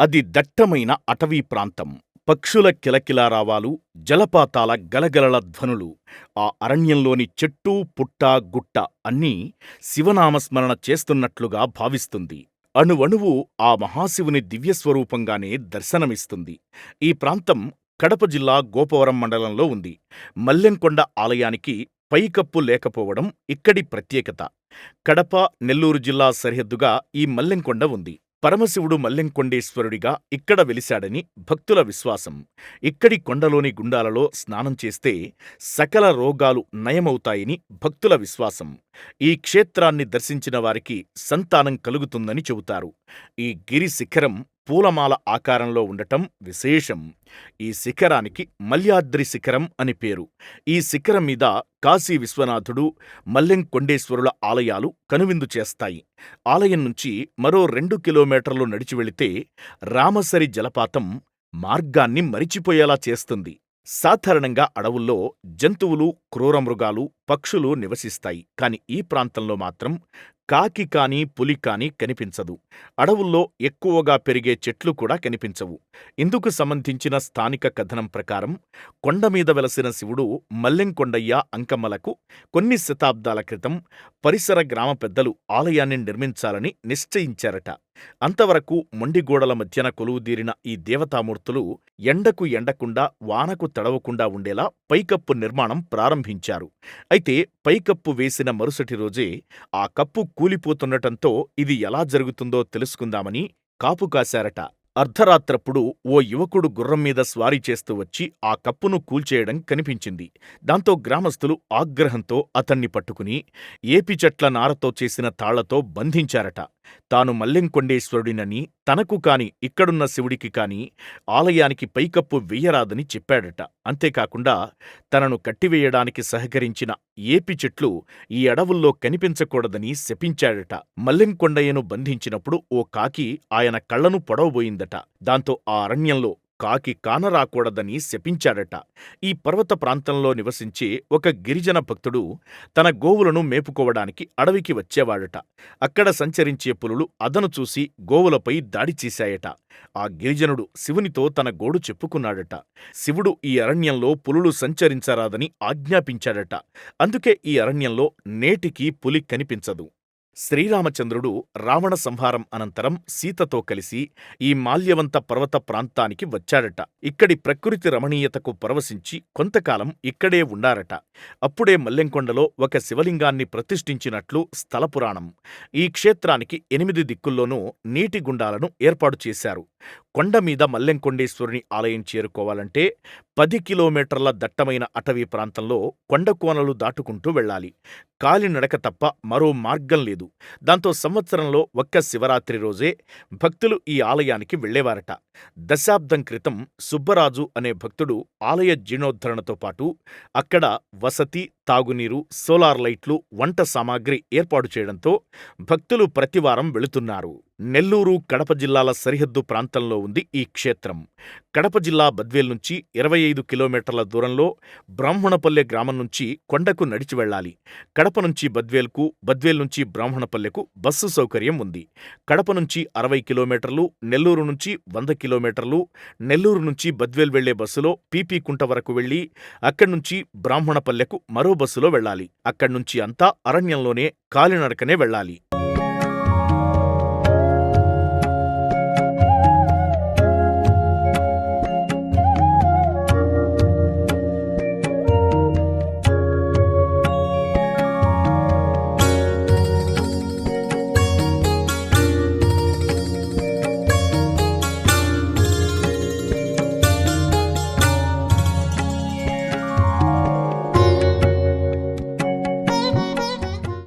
అది దట్టమైన అటవీ ప్రాంతం. పక్షుల కిలకిలారావాలు, జలపాతాల గలగలల ధ్వనులు, ఆ అరణ్యంలోని చెట్టూ, పుట్టా, గుట్ట అన్నీ శివనామస్మరణ చేస్తున్నట్లుగా భావిస్తుంది. అణువణువూ ఆ మహాశివుని దివ్యస్వరూపంగానే దర్శనమిస్తుంది. ఈ ప్రాంతం కడప జిల్లా గోపవరం మండలంలో ఉంది. మల్లెంకొండ ఆలయానికి పైకప్పు లేకపోవడం ఇక్కడి ప్రత్యేకత. కడప, నెల్లూరు జిల్లా సరిహద్దుగా ఈ మల్లెంకొండ ఉంది. పరమశివుడు మల్లెంకొండేశ్వరుడిగా ఇక్కడ వెలిశాడని భక్తుల విశ్వాసం. ఇక్కడి కొండలోని గుండాలలో స్నానం చేస్తే సకల రోగాలు నయమవుతాయని భక్తుల విశ్వాసం. ఈ క్షేత్రాన్ని దర్శించిన వారికి సంతానం కలుగుతుందని చెబుతారు. ఈ గిరి శిఖరం పూలమాల ఆకారంలో ఉండటం విశేషం. ఈ శిఖరానికి మల్యాద్రి శిఖరం అని పేరు. ఈ శిఖరం మీద కాశీ విశ్వనాథుడు, మల్లెంకొండేశ్వరుల ఆలయాలు కనువిందు చేస్తాయి. ఆలయం నుంచి మరో రెండు కిలోమీటర్లు నడిచి వెళితే రామసరి జలపాతం మార్గాన్ని మరిచిపోయేలా చేస్తుంది. సాధారణంగా అడవుల్లో జంతువులు, క్రూరమృగాలు, పక్షులు నివసిస్తాయి. కాని ఈ ప్రాంతంలో మాత్రం కాకి కానీ, పులి కానీ కనిపించదు. అడవుల్లో ఎక్కువగా పెరిగే చెట్లు కూడా కనిపించవు. ఇందుకు సంబంధించిన స్థానిక కథనం ప్రకారం కొండమీద వెలసిన శివుడు మల్లెంకొండయ్య అంకమ్మలకు కొన్ని శతాబ్దాల క్రితం పరిసర గ్రామ పెద్దలు ఆలయాన్ని నిర్మించాలని నిశ్చయించారట. అంతవరకు మొండిగోడల మధ్యన కొలువుదీరిన ఈ దేవతామూర్తులు ఎండకు ఎండకుండా, వానకు తడవకుండా ఉండేలా పైకప్పు నిర్మాణం ప్రారంభించారు. అయితే పైకప్పు వేసిన మరుసటి రోజే ఆ కప్పు కూలిపోతుండటంతో ఇది ఎలా జరుగుతుందో తెలుసుకుందామని కాపు కాశారట. అర్ధరాత్రప్పుడు ఓ యువకుడు గుర్రం మీద స్వారీ చేస్తూ వచ్చి ఆ కప్పును కూల్చేయడం కనిపించింది. దాంతో గ్రామస్తులు ఆగ్రహంతో అతన్ని పట్టుకుని ఏపిచెట్ల నారతో చేసిన తాళ్ళతో బంధించారట. తాను మల్లెంకొండేశ్వరుడినని, తనకు కాని ఇక్కడున్న శివుడికి కాని ఆలయానికి పైకప్పు వెయ్యరాదని చెప్పాడట. అంతేకాకుండా తనను కట్టివేయడానికి సహకరించిన ఏపి చెట్లు ఈ అడవుల్లో కనిపించకూడదని శపించాడట. మల్లెంకొండయ్యను బంధించినప్పుడు ఓ కాకి ఆయన కళ్ళను పొడవబోయిందట. దాంతో ఆ అరణ్యంలో కాకి కానరాకూడదని శపించాడట. ఈ పర్వత ప్రాంతంలో నివసించే ఒక గిరిజన భక్తుడు తన గోవులను మేపుకోవడానికి అడవికి వచ్చేవాడట. అక్కడ సంచరించే పులులు అదను చూసి గోవులపై దాడి చేశాయట. ఆ గిరిజనుడు శివునితో తన గోడు చెప్పుకున్నాడట. శివుడు ఈ అరణ్యంలో పులులు సంచరించరాదని ఆజ్ఞాపించాడట. అందుకే ఈ అరణ్యంలో నేటికీ పులి కనిపించదు. శ్రీరామచంద్రుడు రావణ సంహారం అనంతరం సీతతో కలిసి ఈ మాల్యవంత పర్వత ప్రాంతానికి వచ్చాడట. ఇక్కడి ప్రకృతి రమణీయతకు పరవశించి కొంతకాలం ఇక్కడే ఉండారట. అప్పుడే మల్లెంకొండలో ఒక శివలింగాన్ని ప్రతిష్ఠించినట్లు స్థల పురాణం. ఈ క్షేత్రానికి ఎనిమిది దిక్కుల్లోనూ నీటి గుండాలను ఏర్పాటు చేశారు. కొండమీద మల్లెంకొండేశ్వరుని ఆలయం చేరుకోవాలంటే పది కిలోమీటర్ల దట్టమైన అటవీ ప్రాంతంలో కొండకోనలు దాటుకుంటూ వెళ్ళాలి. కాలినడక తప్ప మరో మార్గం లేదు. దాంతో సంవత్సరంలో ఒక్క శివరాత్రి రోజే భక్తులు ఈ ఆలయానికి వెళ్ళేవారట. దశాబ్దం క్రితం సుబ్బరాజు అనే భక్తుడు ఆలయ జీర్ణోద్ధరణతో పాటు అక్కడ వసతి, తాగునీరు, సోలార్ లైట్లు, వంట సామాగ్రి ఏర్పాటు చేయడంతో భక్తులు ప్రతివారం వెళుతున్నారు. నెల్లూరు, కడప జిల్లాల సరిహద్దు ప్రాంతంలో ఉంది ఈ క్షేత్రం. కడప జిల్లా బద్వేల్ నుంచి ఇరవై ఐదు కిలోమీటర్ల దూరంలో బ్రాహ్మణపల్లె గ్రామం నుంచి కొండకు నడిచి వెళ్ళాలి. కడప నుంచి బద్వేల్కు, బద్వేల్ నుంచి బ్రాహ్మణపల్లెకు బస్సు సౌకర్యం ఉంది. కడప నుంచి అరవై కిలోమీటర్లు, నెల్లూరు నుంచి వంద కిలోమీటర్లు, నెల్లూరు నుంచి బద్వేల్ వెళ్ళే బస్సులో పీపీ కుంట వరకు వెళ్ళి అక్కడ్నుంచి బ్రాహ్మణపల్లెకు మరో బస్సులో వెళ్ళాలి. అక్కడ్నుంచి అంతా అరణ్యంలోనే కాలినడకనే వెళ్ళాలి.